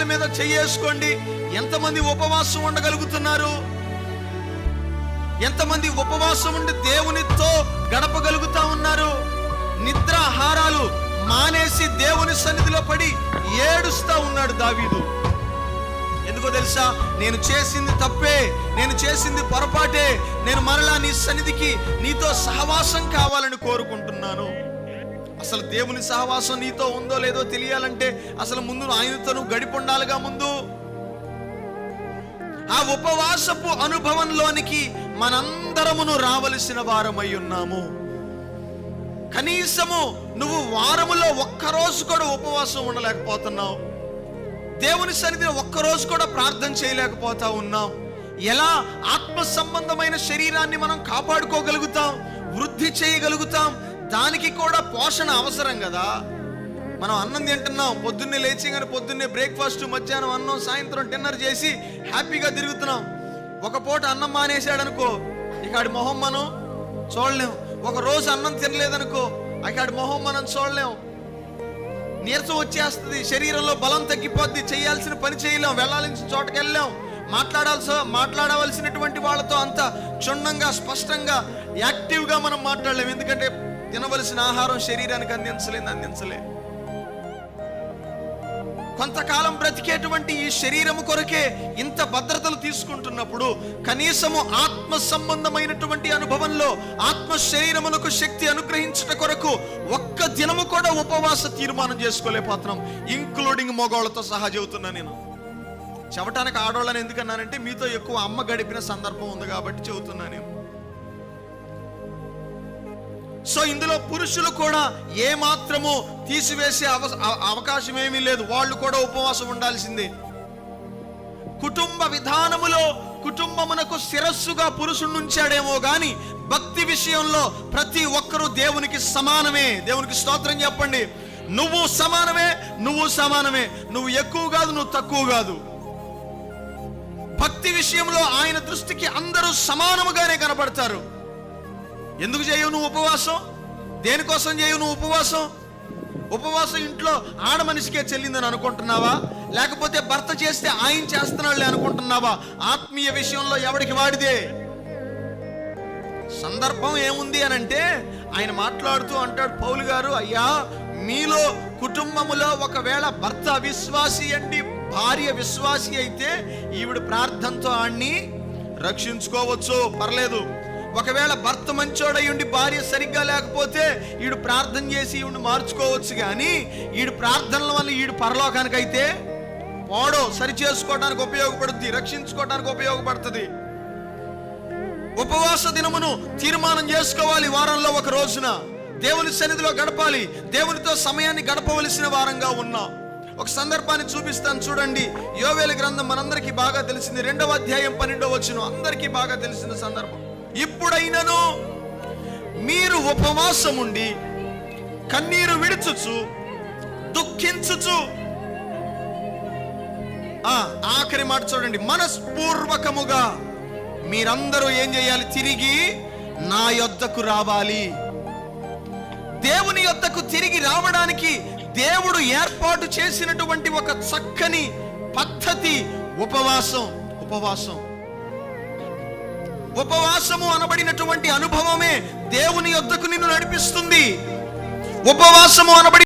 గుండెల మీద చెయ్యేసుకోండి. ఎంతమంది ఉపవాసం ఉండగలుగుతున్నారు? ఎంతమంది ఉపవాసం ఉండి దేవునితో గడపగలుగుతా ఉన్నారు? నిద్రాహారాలు మానేసి దేవుని సన్నిధిలో పడి ఏడుస్తా ఉన్నాడు దావీదు. ఎందుకో తెలుసా? నేను చేసింది తప్పే నేను చేసింది పొరపాటే నేను మరలా నీ సన్నిధికి నీతో సహవాసం కావాలని కోరుకుంటున్నాను. అసలు దేవుని సహవాసం నీతో ఉందో లేదో తెలియాలంటే అసలు ముందు ఆయనతో నువ్వు గడిపి ఉండాలిగా ముందు. ఆ ఉపవాసపు అనుభవంలోనికి మనందరమును రావలసిన వారమై ఉన్నాము. కనీసము నువ్వు వారములో ఒక్కరోజు కూడా ఉపవాసం ఉండలేకపోతున్నావు. దేవుని సన్నిధిని ఒక్కరోజు కూడా ప్రార్థన చేయలేకపోతా ఉన్నాం ఎలా? ఆత్మ సంబంధమైన శరీరాన్ని మనం కాపాడుకోగలుగుతాం వృద్ధి చేయగలుగుతాం దానికి కూడా పోషణ అవసరం కదా? మనం అన్నం తింటున్నాం పొద్దున్నే లేచి కానీ పొద్దున్నే బ్రేక్ఫాస్ట్ మధ్యాహ్నం అన్నం సాయంత్రం డిన్నర్ చేసి హ్యాపీగా తిరుగుతున్నాం. ఒక పూట అన్నం మానేశాడు అనుకో ఇక ఆడి మొహం మనం చూడలేం. ఒక రోజు అన్నం తినలేదనుకో ఇక ఆడి మొహం మనం చూడలేం. నీరసం వచ్చేస్తుంది శరీరంలో బలం తగ్గిపోద్ది చేయాల్సిన పని చేయలేం వెళ్ళాల్సిన చోటకి వెళ్ళాం మాట్లాడాల్సి మాట్లాడవలసినటువంటి వాళ్ళతో అంత క్షుణ్ణంగా స్పష్టంగా యాక్టివ్గా మనం మాట్లాడలేం. ఎందుకంటే తినవలసిన ఆహారం శరీరానికి అందించలేదు అందించలే కొంతకాలం బ్రతికేటువంటి ఈ శరీరము కొరకే ఇంత భద్రతలు తీసుకుంటున్నప్పుడు కనీసము ఆత్మ సంబంధమైనటువంటి అనుభవంలో ఆత్మ శరీరమునకు శక్తి అనుగ్రహించుట కొరకు ఒక్క దినము కూడా ఉపవాస తీర్మానం చేసుకోలేకపోతున్నాం ఇంక్లూడింగ్ మగవాళ్ళతో సహా చెబుతున్నా నేను. చెవటానికి ఆడవాళ్ళని ఎందుకన్నానంటే మీతో ఎక్కువ అమ్మ గడిపిన సందర్భం ఉంది కాబట్టి చెబుతున్నా నేను. సో ఇందులో పురుషులు కూడా ఏ మాత్రము తీసివేసే అవ- అవకాశం ఏమీ లేదు. వాళ్ళు కూడా ఉపవాసం ఉండాల్సిందే. కుటుంబ విధానములో కుటుంబమునకు శిరస్సుగా పురుషుడు ఉంచాడేమో గాని భక్తి విషయంలో ప్రతి ఒక్కరూ దేవునికి సమానమే. దేవునికి స్తోత్రం చెప్పండి. నువ్వు సమానమే నువ్వు సమానమే. నువ్వు ఎక్కువ కాదు నువ్వు తక్కువ కాదు. భక్తి విషయంలో ఆయన దృష్టికి అందరూ సమానముగానే కనబడతారు ఎందుకు చేయవు నువ్వు ఉపవాసం? దేనికోసం చేయవు నువ్వు ఉపవాసం? ఉపవాసం ఇంట్లో ఆడ మనిషికే చెల్లిందని అనుకుంటున్నావా? లేకపోతే భర్త చేస్తే ఆయన చేస్తున్నాడులే అనుకుంటున్నావా? ఆత్మీయ విషయంలో ఎవడికి వాడిదే? సందర్భం ఏముంది అని అంటే ఆయన మాట్లాడుతూ అంటాడు పౌలు గారు అయ్యా మీలో కుటుంబములో ఒకవేళ భర్త అవిశ్వాసి అండి భార్య విశ్వాసి అయితే ఈవిడ ప్రార్థనతో ఆణ్ణి రక్షించుకోవచ్చు. పర్లేదు. ఒకవేళ భర్త మంచోడై ఉండి భార్య సరిగ్గా లేకపోతే ఈడు ప్రార్థన చేసి ఈవిడు మార్చుకోవచ్చు కానీ ఈడు ప్రార్థనల వల్ల ఈడు పరలోకానికైతే పోడో సరి చేసుకోవడానికి ఉపయోగపడుద్ది రక్షించుకోవడానికి ఉపయోగపడుతుంది. ఉపవాస దినమును తీర్మానం చేసుకోవాలి వారంలో ఒక రోజున. దేవుని సన్నిధిలో గడపాలి. దేవునితో సమయాన్ని గడపవలసిన వారంగా ఉన్నాం. ఒక సందర్భాన్ని చూపిస్తాను చూడండి. యోవేల గ్రంథం మనందరికీ బాగా తెలిసింది. రెండవ అధ్యాయం పన్నెండవ వచ్చిన అందరికీ బాగా తెలిసిన సందర్భం. ఇప్పుడైనను మీరు ఉపవాసం ఉండి కన్నీరు విడుచుచు దుఃఖించుచు. ఆ ఆఖరి మాట చూడండి. మనస్పూర్వకముగా మీరందరూ ఏం చేయాలి? తిరిగి నా యొద్దకు రావాలి. దేవుని యొద్దకు తిరిగి రావడానికి దేవుడు ఏర్పాటు చేసినటువంటి ఒక చక్కని పద్ధతి ఉపవాసం ఉపవాసం. ఉపవాసము అనబడినటువంటి అనుభవమే దేవుని యొద్దకు నిన్ను నడిపిస్తుంది. ఉపవాసము అనబడి